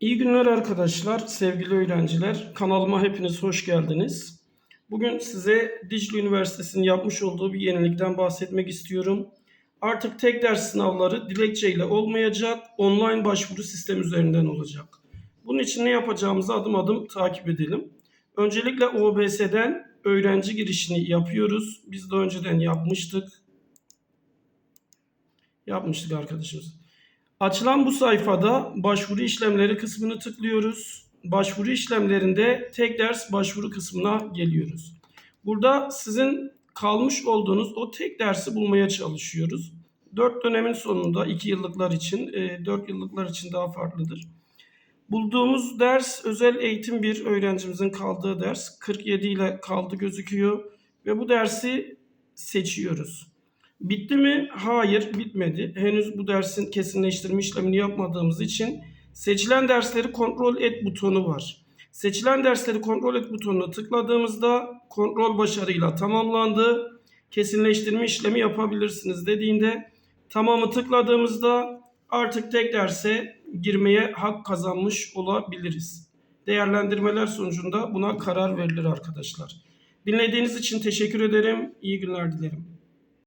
İyi günler arkadaşlar, sevgili öğrenciler. Kanalıma hepiniz hoş geldiniz. Bugün size Dicle Üniversitesi'nin yapmış olduğu bir yenilikten bahsetmek istiyorum. Artık tek ders sınavları dilekçeyle olmayacak, online başvuru sistem üzerinden olacak. Bunun için ne yapacağımızı adım adım takip edelim. Öncelikle OBS'den öğrenci girişini yapıyoruz. Biz de önceden yapmıştık. Yapmıştık arkadaşımız. Açılan bu sayfada başvuru işlemleri kısmını tıklıyoruz. Başvuru işlemlerinde tek ders başvuru kısmına geliyoruz. Burada sizin kalmış olduğunuz o tek dersi bulmaya çalışıyoruz. 4 dönemin sonunda 2 yıllıklar için, 4 yıllıklar için daha farklıdır. Bulduğumuz ders özel eğitim bir öğrencimizin kaldığı ders. 47 ile kaldı gözüküyor ve bu dersi seçiyoruz. Bitti mi? Hayır, bitmedi. Henüz bu dersin kesinleştirme işlemini yapmadığımız için seçilen dersleri kontrol et butonu var. Seçilen dersleri kontrol et butonuna tıkladığımızda kontrol başarıyla tamamlandı. Kesinleştirme işlemi yapabilirsiniz dediğinde tamamı tıkladığımızda artık tek derse girmeye hak kazanmış olabiliriz. Değerlendirmeler sonucunda buna karar verilir arkadaşlar. Dinlediğiniz için teşekkür ederim. İyi günler dilerim.